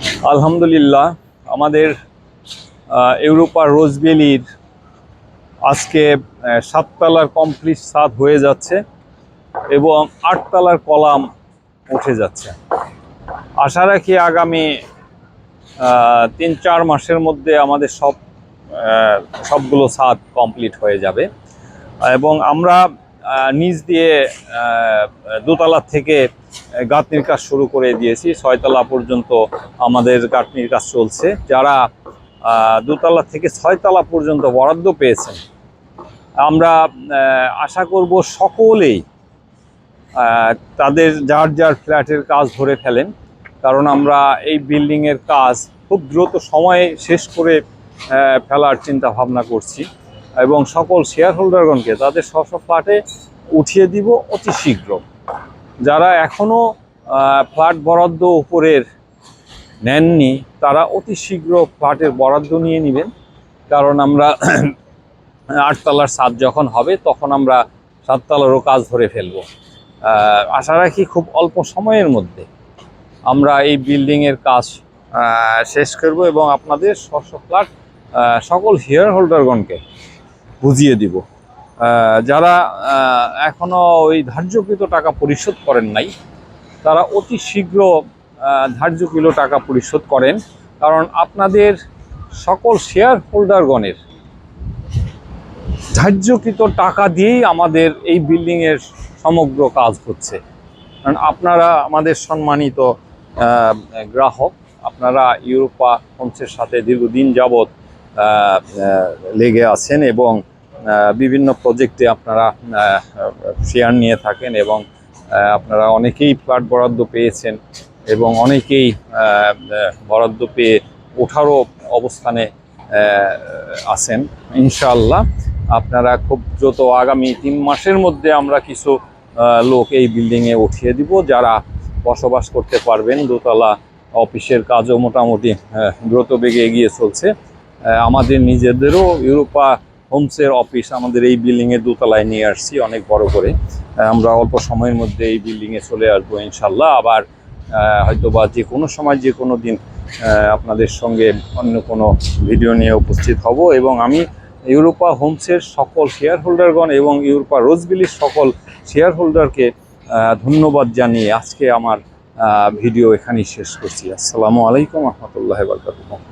আলহামদুলিল্লাহ আমাদের আহ, ইউরোপা রোজবেলির আজকে সাততলার কমপ্লিট সাদ হয়ে যাচ্ছে এবং আটতলার কলাম উঠে যাচ্ছে। আশা রাখি আগামী তিন চার মাসের মধ্যে আমাদের সব সবগুলো ছাদ কমপ্লিট হয়ে যাবে। এবং আমরা নিচ দিয়ে আহ, দোতলা থেকে গাঁথনির কাজ শুরু করে দিয়েছি। ছয়তলা পর্যন্ত আমাদের গাঁথনির কাজ চলছে। যারা দোতলা থেকে ছয়তলা পর্যন্ত বরাদ্দ পেয়েছেন, আমরা আশা করব সকলেই তাদের যার যার ফ্ল্যাটের কাজ ধরে ফেলেন। কারণ আমরা এই বিল্ডিংয়ের কাজ খুব দ্রুত সময়ে শেষ করে ফেলার চিন্তা ভাবনা করছি। এবং সকল শেয়ার হোল্ডারগণকে তাদের স্ব ফ্ল্যাটে উঠিয়ে দিব অতি শীঘ্র। যারা এখনও ফ্ল্যাট বরাদ্দ উপরের নেননি, তারা অতি শীঘ্র ফ্ল্যাটের বরাদ্দ নিয়ে নেবেন। কারণ আমরা আটতলার ছাদ যখন হবে, তখন আমরা সাততলারও কাজ ধরে ফেলব। আশা রাখি খুব অল্প সময়ের মধ্যে আমরা এই বিল্ডিংয়ের কাজ শেষ করব এবং আপনাদের স্ব ফ্ল্যাট সকল শেয়ার হোল্ডারগণকে বুঝিয়ে দিব। যারা আহ, এখনও ওই ধার্যকৃত টাকা পরিশোধ করেন নাই তারা অতি শীঘ্র ধার্যকৃত টাকা পরিশোধ করেন। কারণ আপনাদের সকল শেয়ার হোল্ডারগণের ধার্যকৃত টাকা দিয়েই আমাদের এই বিল্ডিংয়ের সমগ্র কাজ হচ্ছে। কারণ আপনারা আমাদের সম্মানিত গ্রাহক আপনারা ইউরোপা হোমসের সাথে দীর্ঘদিন যাবৎ লেগে আছেন এবং বিভিন্ন প্রজেক্টে আপনারা শেয়ার নিয়ে থাকেন এবং আপনারা অনেকেই ফ্ল্যাট বরাদ্দ পেয়েছেন এবং অনেকেই বরাদ্দ পেয়ে ওঠারও অবস্থানে আছেন। ইনশাআল্লাহ আপনারা খুব দ্রুত আগামী তিন মাসের মধ্যে আমরা কিছু লোক এই বিল্ডিংয়ে উঠিয়ে দিব যারা বসবাস করতে পারবেন। দোতলা অফিসের কাজও মোটামুটি দ্রুত বেগে এগিয়ে চলছে। আমাদের নিজেদেরও ইউরোপা হোমসের অফিস আমাদের এই বিল্ডিংয়ে দোতলায় নিয়ে আসছি, অনেক বড় করে। আমরা অল্প সময়ের মধ্যে এই বিল্ডিংয়ে চলে আসব ইনশাল্লাহ আবার হয়তো বা যে কোনো সময়, যে কোনো দিন আপনাদের সঙ্গে অন্য কোনো ভিডিও নিয়ে উপস্থিত হব। এবং আমি ইউরোপা হোমসের সকল শেয়ার হোল্ডারগণ এবং ইউরোপা রোজবিলির সকল শেয়ার হোল্ডারকে ধন্যবাদ জানিয়ে আজকে আমার ভিডিও এখানেই শেষ করছি। আসসালামু আলাইকুম রহমতুল্লাহ বরকাতুহ।